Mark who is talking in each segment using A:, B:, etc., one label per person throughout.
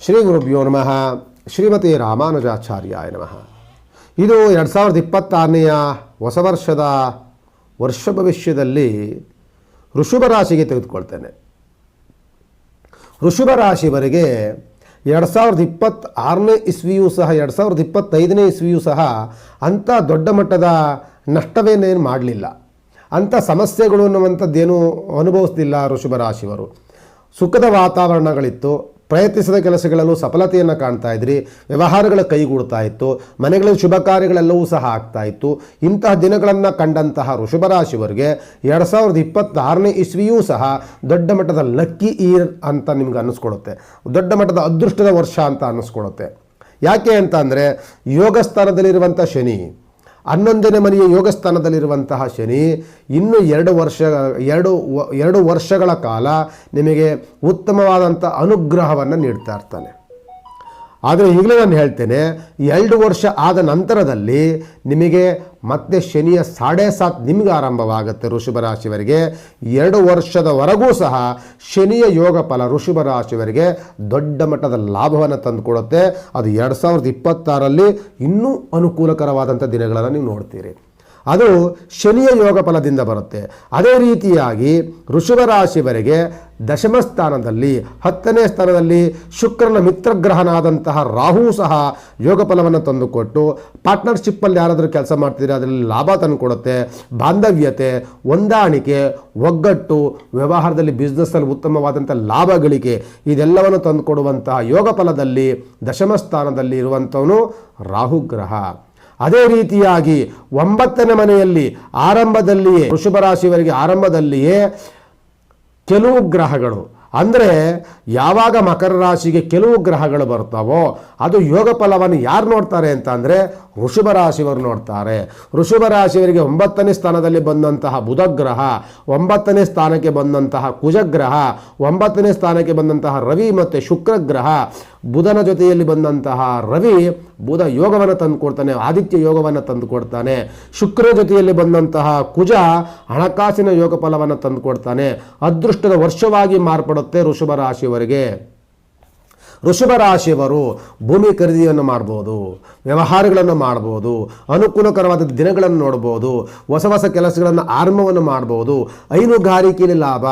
A: ಶ್ರೀ ಗುರುಭ್ಯೋ ನಮಃ. ಶ್ರೀಮತಿ ರಾಮಾನುಜಾಚಾರ್ಯಾಯ ನಮಃ. ಇದು ಎರಡು ಸಾವಿರದ ಇಪ್ಪತ್ತಾರನೆಯ ಹೊಸ ವರ್ಷದ ವರ್ಷ ಭವಿಷ್ಯದಲ್ಲಿ ಋಷಭ ರಾಶಿಗೆ ತೆಗೆದುಕೊಳ್ತೇನೆ. ಋಷಭ ರಾಶಿವರೆಗೆ ಎರಡು ಸಾವಿರದ ಇಪ್ಪತ್ತಾರನೇ ಇಸ್ವಿಯೂ ಸಹ, ಎರಡು ಸಾವಿರದ ಇಪ್ಪತ್ತೈದನೇ ಇಸ್ವಿಯೂ ಸಹ ಅಂಥ ದೊಡ್ಡ ಮಟ್ಟದ ನಷ್ಟವೇನೇನು ಮಾಡಲಿಲ್ಲ. ಅಂಥ ಸಮಸ್ಯೆಗಳು ಅನ್ನುವಂಥದ್ದೇನು ಅನುಭವಿಸ್ತಿಲ್ಲ ಋಷಭ ರಾಶಿಯವರು. ಸುಖದ ವಾತಾವರಣಗಳಿತ್ತು. ಪ್ರಯತ್ನಿಸಿದ ಕೆಲಸಗಳಲ್ಲೂ ಸಫಲತೆಯನ್ನು ಕಾಣ್ತಾ ಇದ್ರಿ, ವ್ಯವಹಾರಗಳ ಕೈಗೂಡ್ತಾ ಇತ್ತು, ಮನೆಗಳಲ್ಲಿ ಶುಭ ಕಾರ್ಯಗಳೆಲ್ಲವೂ ಸಹ ಆಗ್ತಾ ಇತ್ತು. ಇಂತಹ ದಿನಗಳನ್ನು ಕಂಡಂತಹ ಋಷಭ ರಾಶಿಯವರಿಗೆ ಎರಡು ಸಾವಿರದ ಇಪ್ಪತ್ತಾರನೇ ಇಸ್ವಿಯೂ ಸಹ ದೊಡ್ಡ ಮಟ್ಟದ ಲಕ್ಕಿ ಇಯರ್ ಅಂತ ನಿಮ್ಗೆ ಅನ್ನಿಸ್ಕೊಡುತ್ತೆ ದೊಡ್ಡ ಮಟ್ಟದ ಅದೃಷ್ಟದ ವರ್ಷ ಅಂತ ಅನ್ನಿಸ್ಕೊಡುತ್ತೆ ಯಾಕೆ ಅಂತ ಅಂದರೆ ಯೋಗಸ್ಥಾನದಲ್ಲಿರುವಂಥ ಶನಿ ಹನ್ನೊಂದನೇ ಮನೆಯ ಯೋಗ ಸ್ಥಾನದಲ್ಲಿರುವಂತಹ ಶನಿ, ಇನ್ನು ಎರಡು ವರ್ಷ, ಎರಡು ಎರಡು ವರ್ಷಗಳ ಕಾಲ ನಿಮಗೆ ಉತ್ತಮವಾದಂಥ ಅನುಗ್ರಹವನ್ನು ನೀಡ್ತಾ ಇರ್ತಾನೆ. ಆದರೆ ಈಗಲೇ ನಾನು ಹೇಳ್ತೇನೆ ಎರಡು ವರ್ಷ ಆದ ನಂತರದಲ್ಲಿ ನಿಮಗೆ ಮತ್ತೆ ಶನಿಯ ಸಾಡೆ ಸಾತ್ ನಿಮಗೆ ಆರಂಭವಾಗುತ್ತೆ ಋಷಭ ರಾಶಿಯವರಿಗೆ ಎರಡು ವರ್ಷದವರೆಗೂ ಸಹ ಶನಿಯ ಯೋಗ ಫಲ ಋಷಭ ರಾಶಿಯವರಿಗೆ ದೊಡ್ಡ ಮಟ್ಟದ ಲಾಭವನ್ನು ತಂದುಕೊಡುತ್ತೆ. ಅದು ಎರಡು ಸಾವಿರದ ಇಪ್ಪತ್ತಾರಲ್ಲಿ ಇನ್ನೂ ಅನುಕೂಲಕರವಾದಂಥ ದಿನಗಳನ್ನು ನೀವು ನೋಡ್ತೀರಿ. ಅದು ಶನಿಯ ಯೋಗ ಫಲದಿಂದ ಬರುತ್ತೆ. ಅದೇ ರೀತಿಯಾಗಿ ಋಷಭ ರಾಶಿವರೆಗೆ ದಶಮ ಸ್ಥಾನದಲ್ಲಿ, ಹತ್ತನೇ ಸ್ಥಾನದಲ್ಲಿ ಶುಕ್ರನ ಮಿತ್ರಗ್ರಹನಾದಂತಹ ರಾಹು ಸಹ ಯೋಗ ಫಲವನ್ನು ತಂದುಕೊಟ್ಟು ಪಾರ್ಟ್ನರ್ಶಿಪ್ಪಲ್ಲಿ ಯಾರಾದರೂ ಕೆಲಸ ಮಾಡ್ತಿದ್ರೆ ಅದರಲ್ಲಿ ಲಾಭ ತಂದುಕೊಡುತ್ತೆ. ಬಾಂಧವ್ಯತೆ, ಹೊಂದಾಣಿಕೆ, ಒಗ್ಗಟ್ಟು, ವ್ಯವಹಾರದಲ್ಲಿ ಬಿಸ್ನೆಸ್ಸಲ್ಲಿ ಉತ್ತಮವಾದಂಥ ಲಾಭ ಗಳಿಕೆ ಇದೆಲ್ಲವನ್ನು ತಂದುಕೊಡುವಂತಹ ಯೋಗ ಫಲದಲ್ಲಿ ದಶಮ ಸ್ಥಾನದಲ್ಲಿ ಇರುವಂಥವನು ರಾಹುಗ್ರಹ ಅದೇ ರೀತಿಯಾಗಿ ಒಂಬತ್ತನೇ ಮನೆಯಲ್ಲಿ ಆರಂಭದಲ್ಲಿಯೇ ವೃಷಭ ರಾಶಿಯವರಿಗೆ ಆರಂಭದಲ್ಲಿಯೇ ಕೆಲವು ಗ್ರಹಗಳು. ಅಂದರೆ ಯಾವಾಗ ಮಕರ ರಾಶಿಗೆ ಕೆಲವು ಗ್ರಹಗಳು ಬರ್ತಾವೋ ಅದು ಯೋಗ ಫಲವನ್ನು ಯಾರು ನೋಡ್ತಾರೆ ಅಂತ ಅಂದರೆ ವೃಷಭ ರಾಶಿಯವರು ನೋಡ್ತಾರೆ. ಋಷಭ ರಾಶಿಯವರಿಗೆ ಒಂಬತ್ತನೇ ಸ್ಥಾನದಲ್ಲಿ ಬಂದಂತಹ ಬುಧ ಗ್ರಹ ಒಂಬತ್ತನೇ ಸ್ಥಾನಕ್ಕೆ ಬಂದಂತಹ ಕುಜಗ್ರಹ, ಒಂಬತ್ತನೇ ಸ್ಥಾನಕ್ಕೆ ಬಂದಂತಹ ರವಿ ಮತ್ತು ಶುಕ್ರ ಗ್ರಹ ಬುಧನ ಜೊತೆಯಲ್ಲಿ ಬಂದಂತಹ ರವಿ ಬುಧ ಯೋಗವನ್ನು ತಂದುಕೊಡ್ತಾನೆ, ಆದಿತ್ಯ ಯೋಗವನ್ನು ತಂದುಕೊಡ್ತಾನೆ. ಶುಕ್ರ ಜೊತೆಯಲ್ಲಿ ಬಂದಂತಹ ಕುಜ ಹಣಕಾಸಿನ ಯೋಗ ಫಲವನ್ನು ತಂದುಕೊಡ್ತಾನೆ. ಅದೃಷ್ಟದ ವರ್ಷವಾಗಿ ಮಾರ್ಪಡುತ್ತೆ ಋಷಭ ರಾಶಿಯವರಿಗೆ. ಋಷಭ ರಾಶಿಯವರು ಭೂಮಿ ಖರೀದಿಯನ್ನು ಮಾಡ್ಬೋದು, ವ್ಯವಹಾರಗಳನ್ನು ಮಾಡ್ಬೋದು, ಅನುಕೂಲಕರವಾದ ದಿನಗಳನ್ನು ನೋಡ್ಬೋದು, ಹೊಸ ಹೊಸ ಕೆಲಸಗಳನ್ನು ಆರಂಭವನ್ನು ಮಾಡ್ಬೋದು, ಹೈನುಗಾರಿಕೆಯಲ್ಲಿ ಲಾಭ,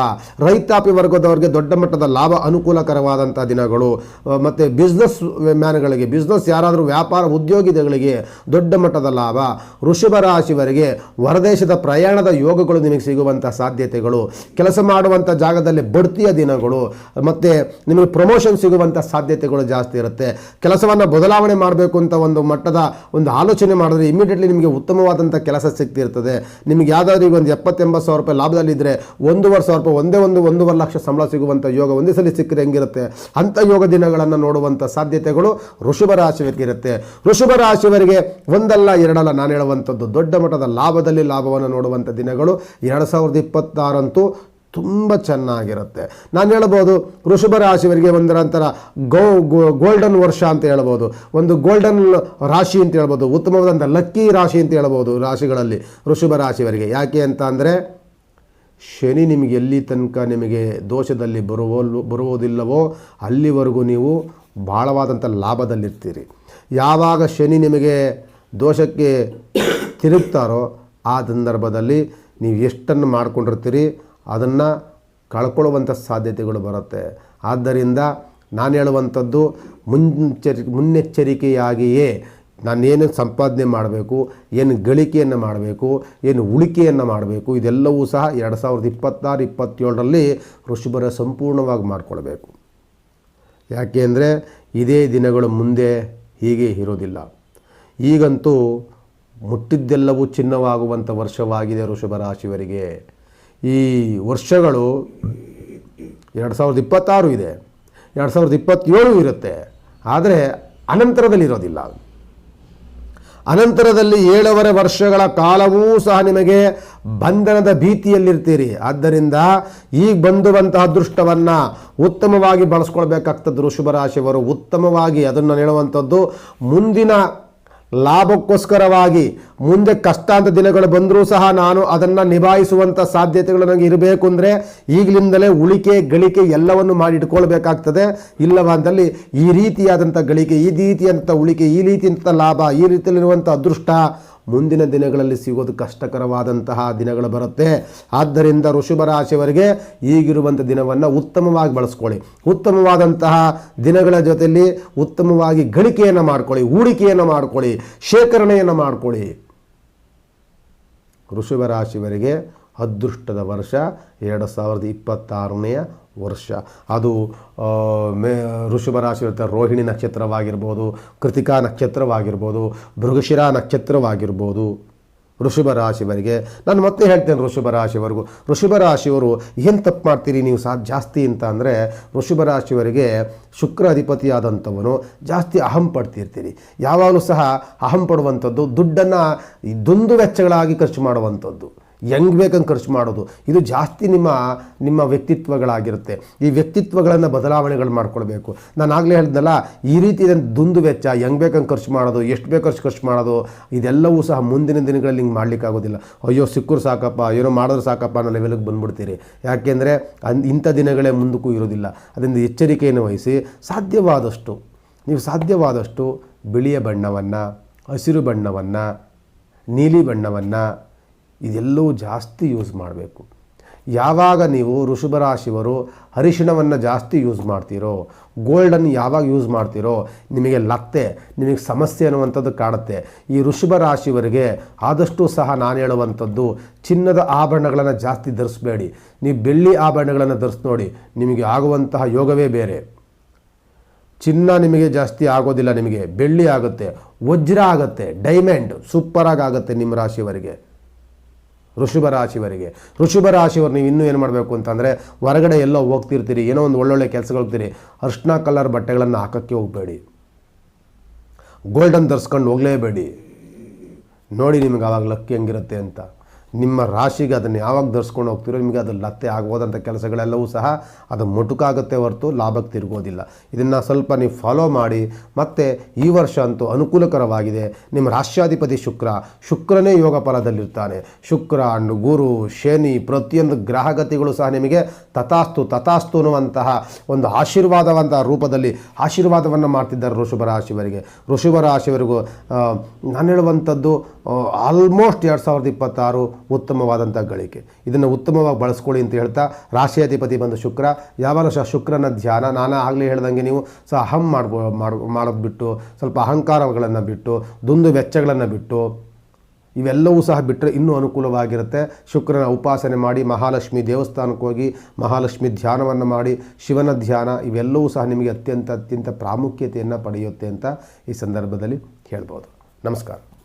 A: ರೈತಾಪಿ ವರ್ಗದವರಿಗೆ ದೊಡ್ಡ ಮಟ್ಟದ ಲಾಭ, ಅನುಕೂಲಕರವಾದಂಥ ದಿನಗಳು ಮತ್ತು ಬಿಸ್ನೆಸ್ ಮ್ಯಾನ್ಗಳಿಗೆ ಬಿಸ್ನೆಸ್ ಯಾರಾದರೂ ವ್ಯಾಪಾರ ಉದ್ಯೋಗಿಗಳಿಗೆ ದೊಡ್ಡ ಮಟ್ಟದ ಲಾಭ. ವೃಷಭ ರಾಶಿವರಿಗೆ ಹೊರದೇಶದ ಪ್ರಯಾಣದ ಯೋಗಗಳು ನಿಮಗೆ ಸಿಗುವಂಥ ಸಾಧ್ಯತೆಗಳು. ಕೆಲಸ ಮಾಡುವಂಥ ಜಾಗದಲ್ಲಿ ಬಡ್ತಿಯ ದಿನಗಳು, ಮತ್ತು ನಿಮಗೆ ಪ್ರಮೋಷನ್ ಸಿಗುವಂಥ ಸಾಧ್ಯತೆಗಳು ಜಾಸ್ತಿ ಇರುತ್ತೆ. ಕೆಲಸವನ್ನು ಬದಲಾವಣೆ ಮಾಡಬೇಕು ಅಂತ ಒಂದು ಮಟ್ಟದ ಒಂದು ಆಲೋಚನೆ ಮಾಡಿದ್ರೆ ಇಮಿಡಿಯೇಟ್ಲಿ ನಿಮಗೆ ಉತ್ತಮವಾದಂಥ ಕೆಲಸ ಸಿಗ್ತಿರ್ತದೆ. ನಿಮಗೆ ಯಾವುದಾದ್ರೂ ಈಗ ಒಂದು ಎಪ್ಪತ್ತೆಂಬತ್ತು ಸಾವಿರ ರೂಪಾಯಿ ಲಾಭದಲ್ಲಿದ್ದರೆ ಒಂದೂವರೆ ಸಾವಿರ ರೂಪಾಯಿ, ಒಂದೇ ಒಂದು ಒಂದೂವರೆ ಲಕ್ಷ ಸಂಬಳ ಸಿಗುವಂಥ ಯೋಗ ಒಂದೇ ಸಲ ಸಿಕ್ಕರೆ ಹೆಂಗಿರುತ್ತೆ? ಅಂಥ ಯೋಗ ದಿನಗಳನ್ನು ನೋಡುವಂಥ ಸಾಧ್ಯತೆಗಳು ಋಷಭ ರಾಶಿಯವರಿಗೆ ಇರುತ್ತೆ. ಋಷಭ ರಾಶಿಯವರಿಗೆ ಒಂದಲ್ಲ ಎರಡಲ್ಲ ನಾನು ಹೇಳುವಂಥದ್ದು ದೊಡ್ಡ ಮಟ್ಟದ ಲಾಭದಲ್ಲಿ ಲಾಭವನ್ನು ನೋಡುವಂಥ ದಿನಗಳು. ಎರಡು ಸಾವಿರದ ಇಪ್ಪತ್ತಾರಂತೂ ತುಂಬ ಚೆನ್ನಾಗಿರುತ್ತೆ. ನಾನು ಹೇಳ್ಬೋದು, ವೃಷಭ ರಾಶಿಯವರಿಗೆ ಒಂದರಂತರ ಗೋ, ಗೋ- ಗೋಲ್ಡನ್ ವರ್ಷ ಅಂತ ಹೇಳ್ಬೋದು, ಒಂದು ಗೋಲ್ಡನ್ ರಾಶಿ ಅಂತ ಹೇಳ್ಬೋದು ಉತ್ತಮವಾದಂಥ ಲಕ್ಕಿ ರಾಶಿ ಅಂತ ಹೇಳ್ಬೋದು ರಾಶಿಗಳಲ್ಲಿ ವೃಷಭ ರಾಶಿಯವರಿಗೆ. ಯಾಕೆ ಅಂತ ಅಂದರೆ, ಶನಿ ನಿಮಗೆ ಎಲ್ಲಿ ತನಕ ನಿಮಗೆ ದೋಷದಲ್ಲಿ ಬರುವೋ, ಬರುವುದಿಲ್ಲವೋ ಅಲ್ಲಿವರೆಗೂ ನೀವು ಭಾಳವಾದಂಥ ಲಾಭದಲ್ಲಿರ್ತೀರಿ. ಯಾವಾಗ ಶನಿ ನಿಮಗೆ ದೋಷಕ್ಕೆ ತಿರುಗ್ತಾರೋ ಆ ಸಂದರ್ಭದಲ್ಲಿ ನೀವು ಎಷ್ಟನ್ನು ಮಾಡ್ಕೊಂಡಿರ್ತೀರಿ ಅದನ್ನು ಕಳ್ಕೊಳ್ಳುವಂಥ ಸಾಧ್ಯತೆಗಳು ಬರುತ್ತೆ. ಆದ್ದರಿಂದ ನಾನು ಹೇಳುವಂಥದ್ದು ಮುನ್ನೆಚ್ಚರಿ, ಮುನ್ನೆಚ್ಚರಿಕೆಯಾಗಿಯೇ ನಾನೇನು ಸಂಪಾದನೆ ಮಾಡಬೇಕು, ಏನು ಗಳಿಕೆಯನ್ನು ಮಾಡಬೇಕು, ಏನು ಉಳಿಕೆಯನ್ನು ಮಾಡಬೇಕು, ಇದೆಲ್ಲವೂ ಸಹ ಎರಡು ಸಾವಿರದ ಇಪ್ಪತ್ತಾರು, ಇಪ್ಪತ್ತೇಳರಲ್ಲಿ ಋಷಭರ ಸಂಪೂರ್ಣವಾಗಿ ಮಾಡಿಕೊಳ್ಬೇಕು. ಯಾಕೆ ಅಂದರೆ ಇದೇ ದಿನಗಳು ಮುಂದೆ ಹೀಗೆ ಇರೋದಿಲ್ಲ. ಈಗಂತೂ ಮುಟ್ಟಿದ್ದೆಲ್ಲವೂ ಚಿನ್ನವಾಗುವಂಥ ವರ್ಷವಾಗಿದೆ ವೃಷಭ ರಾಶಿಯವರಿಗೆ. ಈ ವರ್ಷಗಳು ಎರಡು ಸಾವಿರದ ಇಪ್ಪತ್ತಾರು ಇದೆ. ಎರಡು ಸಾವಿರದ ಇಪ್ಪತ್ತೇಳು ಇರುತ್ತೆ. ಆದರೆ ಅನಂತರದಲ್ಲಿ ಇರೋದಿಲ್ಲ. ಅನಂತರದಲ್ಲಿ ಏಳುವರೆ ವರ್ಷಗಳ ಕಾಲವೂ ಸಹ ನಿಮಗೆ ಬಂಧನದ ಭೀತಿಯಲ್ಲಿರ್ತೀರಿ. ಆದ್ದರಿಂದ ಈಗ ಬಂದುವಂತಹ ಅದೃಷ್ಟವನ್ನು ಉತ್ತಮವಾಗಿ ಬಳಸ್ಕೊಳ್ಬೇಕಾಗ್ತದೆ ಶುಭರಾಶಿಯವರು. ಉತ್ತಮವಾಗಿ ಅದನ್ನು ಹೇಳುವಂಥದ್ದು ಮುಂದಿನ ಲಾಭಕ್ಕೋಸ್ಕರವಾಗಿ ಮುಂದೆ ಕಷ್ಟ ಅಂತ ದಿನಗಳು ಬಂದರೂ ಸಹ ನಾನು ಅದನ್ನು ನಿಭಾಯಿಸುವಂಥ ಸಾಧ್ಯತೆಗಳು ನನಗೆ ಇರಬೇಕು ಅಂದರೆ ಈಗಲಿಂದಲೇ ಉಳಿಕೆ, ಗಳಿಕೆ ಎಲ್ಲವನ್ನು ಮಾಡಿ ಇಟ್ಕೊಳ್ಬೇಕಾಗ್ತದೆ. ಇಲ್ಲವಾದಲ್ಲಿ ಈ ರೀತಿಯಾದಂಥ ಗಳಿಕೆ, ಈ ರೀತಿಯಂಥ ಉಳಿಕೆ, ಈ ರೀತಿಯಂಥ ಲಾಭ, ಈ ರೀತಿಯಲ್ಲಿರುವಂಥ ಅದೃಷ್ಟ ಮುಂದಿನ ದಿನಗಳಲ್ಲಿ ಸಿಗೋದು ಕಷ್ಟಕರವಾದಂತಹ ದಿನಗಳು ಬರುತ್ತೆ. ಆದ್ದರಿಂದ ಋಷಭ ರಾಶಿಯವರಿಗೆ ಈಗಿರುವಂಥ ದಿನವನ್ನು ಉತ್ತಮವಾಗಿ ಬಳಸ್ಕೊಳ್ಳಿ. ಉತ್ತಮವಾದಂತಹ ದಿನಗಳ ಜೊತೆಯಲ್ಲಿ ಉತ್ತಮವಾಗಿ ಗಳಿಕೆಯನ್ನು ಮಾಡ್ಕೊಳ್ಳಿ, ಹೂಡಿಕೆಯನ್ನು ಮಾಡ್ಕೊಳ್ಳಿ, ಶೇಖರಣೆಯನ್ನು ಮಾಡ್ಕೊಳ್ಳಿ. ಋಷಭ ರಾಶಿಯವರಿಗೆ ಅದೃಷ್ಟದ ವರ್ಷ ಎರಡು ಸಾವಿರದ ಇಪ್ಪತ್ತಾರನೆಯ ವರ್ಷ. ಅದು ಮೇ ಋಷಭ ರಾಶಿ ಇರುತ್ತೆ. ರೋಹಿಣಿ ನಕ್ಷತ್ರವಾಗಿರ್ಬೋದು, ಕೃತಿಕಾ ನಕ್ಷತ್ರವಾಗಿರ್ಬೋದು ಭೃಗಶಿರ ನಕ್ಷತ್ರವಾಗಿರ್ಬೋದು. ಋಷಭ ರಾಶಿವರಿಗೆ ನಾನು ಮತ್ತೆ ಹೇಳ್ತೇನೆ ಋಷಭ ರಾಶಿವರೆಗೂ ಋಷಭ ರಾಶಿಯವರು ಏನು ತಪ್ಪು ಮಾಡ್ತೀರಿ ನೀವು ಸಾ, ಜಾಸ್ತಿ ಅಂತ ಅಂದರೆ ಋಷಭ ರಾಶಿಯವರಿಗೆ ಶುಕ್ರ ಅಧಿಪತಿಯಾದಂಥವನು ಜಾಸ್ತಿ ಅಹಂ ಪಡ್ತಿರ್ತೀರಿ. ಯಾವಾಗಲೂ ಸಹ ಅಹಂ ಪಡುವಂಥದ್ದು, ದುಡ್ಡನ್ನು ದುಂದು ವೆಚ್ಚಗಳಾಗಿ ಖರ್ಚು ಮಾಡುವಂಥದ್ದು. ಹೆಂಗ್ ಬೇಕಂಗೆ ಖರ್ಚು ಮಾಡೋದು. ಇದು ಜಾಸ್ತಿ ನಿಮ್ಮ ನಿಮ್ಮ ವ್ಯಕ್ತಿತ್ವಗಳಾಗಿರುತ್ತೆ. ಈ ವ್ಯಕ್ತಿತ್ವಗಳನ್ನು ಬದಲಾವಣೆಗಳು ಮಾಡ್ಕೊಳ್ಬೇಕು. ನಾನು ಆಗಲೇ ಹೇಳಿದ್ನಲ್ಲ ಈ ರೀತಿ ದುಂದು ವೆಚ್ಚ ಹೆಂಗ್ ಬೇಕಂಗೆ ಖರ್ಚು ಮಾಡೋದು, ಎಷ್ಟು ಬೇಕು ಖರ್ಚು ಖರ್ಚು ಮಾಡೋದು, ಇದೆಲ್ಲವೂ ಸಹ ಮುಂದಿನ ದಿನಗಳಲ್ಲಿ ಹಿಂಗೆ ಮಾಡಲಿಕ್ಕಾಗೋದಿಲ್ಲ ಅಯ್ಯೋ, ಸಿಕ್ಕರು ಸಾಕಪ್ಪ, ಏನೋ ಮಾಡಿದ್ರೆ ಸಾಕಪ್ಪ ಅನ್ನೋ ಲೆವೆಲ್ಗೆ ಬಂದ್ಬಿಡ್ತೀರಿ. ಯಾಕೆಂದರೆ ಅನ್, ಇಂಥ ದಿನಗಳೇ ಮುಂದಕ್ಕೂ ಇರೋದಿಲ್ಲ. ಅದರಿಂದ ಎಚ್ಚರಿಕೆಯನ್ನು ವಹಿಸಿ, ಸಾಧ್ಯವಾದಷ್ಟು, ನೀವು ಸಾಧ್ಯವಾದಷ್ಟು ಬಿಳಿಯ ಬಣ್ಣವನ್ನು, ಹಸಿರು ಬಣ್ಣವನ್ನು, ನೀಲಿ ಬಣ್ಣವನ್ನು ಇದೆಲ್ಲವೂ ಜಾಸ್ತಿ ಯೂಸ್ ಮಾಡಬೇಕು. ಯಾವಾಗ ನೀವು ಋಷಭ ರಾಶಿಯವರು ಅರಿಶಿಣವನ್ನು ಜಾಸ್ತಿ ಯೂಸ್ ಮಾಡ್ತೀರೋ ಗೋಲ್ಡನ್ನು ಯಾವಾಗ ಯೂಸ್ ಮಾಡ್ತೀರೋ, ನಿಮಗೆ ಲತ್ತೆ, ನಿಮಗೆ ಸಮಸ್ಯೆ ಅನ್ನುವಂಥದ್ದು ಕಾಣುತ್ತೆ. ಈ ಋಷಭ ರಾಶಿಯವರಿಗೆ ಆದಷ್ಟು ಸಹ ನಾನು ಹೇಳುವಂಥದ್ದು, ಚಿನ್ನದ ಆಭರಣಗಳನ್ನು ಜಾಸ್ತಿ ಧರಿಸಬೇಡಿ. ನೀವು ಬೆಳ್ಳಿ ಆಭರಣಗಳನ್ನು ಧರಿಸಿ ನೋಡಿ, ನಿಮಗೆ ಆಗುವಂತಹ ಯೋಗವೇ ಬೇರೆ. ಚಿನ್ನ ನಿಮಗೆ ಜಾಸ್ತಿ ಆಗೋದಿಲ್ಲ ನಿಮಗೆ, ಬೆಳ್ಳಿ ಆಗುತ್ತೆ, ವಜ್ರ ಆಗುತ್ತೆ, ಡೈಮಂಡ್ ಸೂಪರಾಗಿ ಆಗುತ್ತೆ ನಿಮ್ಮ ರಾಶಿಯವರಿಗೆ. ಋಷಭ ರಾಶಿವರಿಗೆ ಋಷಭ ರಾಶಿಯವರು ನೀವು ಇನ್ನೂ ಏನು ಮಾಡಬೇಕು ಅಂತಂದರೆ ಹೊರಗಡೆ ಎಲ್ಲೋ ಹೋಗ್ತಿರ್ತೀರಿ, ಏನೋ ಒಂದು ಒಳ್ಳೊಳ್ಳೆ ಕೆಲಸಗಳು ಹೋಗ್ತೀರಿ ಕಲರ್ ಬಟ್ಟೆಗಳನ್ನು ಹಾಕೋಕ್ಕೆ ಹೋಗಬೇಡಿ. ಗೋಲ್ಡನ್ ಧರಿಸ್ಕೊಂಡು ಹೋಗಲೇಬೇಡಿ. ನೋಡಿ ನಿಮಗೆ ಆವಾಗ ಲಕ್ಕಿ ಹೆಂಗಿರುತ್ತೆ ಅಂತ. ನಿಮ್ಮ ರಾಶಿಗೆ ಅದನ್ನು ಯಾವಾಗ ಧರಿಸ್ಕೊಂಡು ಹೋಗ್ತಿರೋ ನಿಮಗೆ ಅದು ಲತ್ತೆ ಆಗ್ಬೋದಂಥ ಕೆಲಸಗಳೆಲ್ಲವೂ ಸಹ ಅದು ಮೊಟುಕಾಗುತ್ತೆ ಹೊರತು ಲಾಭಕ್ಕೆ ತಿರುಗೋದಿಲ್ಲ. ಇದನ್ನು ಸ್ವಲ್ಪ ನೀವು ಫಾಲೋ ಮಾಡಿ, ಮತ್ತು ಈ ವರ್ಷ ಅಂತೂ ಅನುಕೂಲಕರವಾಗಿದೆ. ನಿಮ್ಮ ರಾಷ್ಟ್ರಾಧಿಪತಿ ಶುಕ್ರ, ಶುಕ್ರನೇ ಯೋಗ ಫಲದಲ್ಲಿರ್ತಾನೆ. ಶುಕ್ರ ಅಂಡ್ ಗುರು, ಶನಿ ಪ್ರತಿಯೊಂದು ಗ್ರಹಗತಿಗಳು ಸಹ ನಿಮಗೆ ತಥಾಸ್ತು ತಥಾಸ್ತು ಅನ್ನುವಂತಹ ಒಂದು ಆಶೀರ್ವಾದವಂತಹ ರೂಪದಲ್ಲಿ ಆಶೀರ್ವಾದವನ್ನು ಮಾಡ್ತಿದ್ದಾರೆ ಋಷಭ ರಾಶಿಯವರಿಗೆ. ಋಷಭ ರಾಶಿಯವರಿಗೂ ನಾನು ಹೇಳುವಂಥದ್ದು ಆಲ್ಮೋಸ್ಟ್ ಎರಡು ಸಾವಿರದ ಇಪ್ಪತ್ತಾರು ಉತ್ತಮವಾದಂಥ ಗಳಿಕೆ. ಇದನ್ನು ಉತ್ತಮವಾಗಿ ಬಳಸ್ಕೊಳ್ಳಿ ಅಂತ ಹೇಳ್ತಾ ರಾಶಿಯಾಧಿಪತಿ ಬಂದು ಶುಕ್ರ. ಯಾವಾಗ ಸಹ ಶುಕ್ರನ ಧ್ಯಾನ, ನಾನು ಆಗಲೇ ಹೇಳ್ದಂಗೆ ನೀವು ಸಹ ಅಹಂ ಮಾಡ್ಬೋ ಮಾಡೋ ಮಾಡೋದು ಬಿಟ್ಟು, ಸ್ವಲ್ಪ ಅಹಂಕಾರಗಳನ್ನು ಬಿಟ್ಟು, ದುಂದು ವೆಚ್ಚಗಳನ್ನು ಬಿಟ್ಟು, ಇವೆಲ್ಲವೂ ಸಹ ಬಿಟ್ಟರೆ ಇನ್ನೂ ಅನುಕೂಲವಾಗಿರುತ್ತೆ. ಶುಕ್ರನ ಉಪಾಸನೆ ಮಾಡಿ, ಮಹಾಲಕ್ಷ್ಮಿ ದೇವಸ್ಥಾನಕ್ಕೆ ಹೋಗಿ, ಮಹಾಲಕ್ಷ್ಮಿ ಧ್ಯಾನವನ್ನು ಮಾಡಿ, ಶಿವನ ಧ್ಯಾನ, ಇವೆಲ್ಲವೂ ಸಹ ನಿಮಗೆ ಅತ್ಯಂತ ಅತ್ಯಂತ ಪ್ರಾಮುಖ್ಯತೆಯನ್ನು ಪಡೆಯುತ್ತೆ ಅಂತ ಈ ಸಂದರ್ಭದಲ್ಲಿ ಹೇಳ್ಬೋದು. ನಮಸ್ಕಾರ.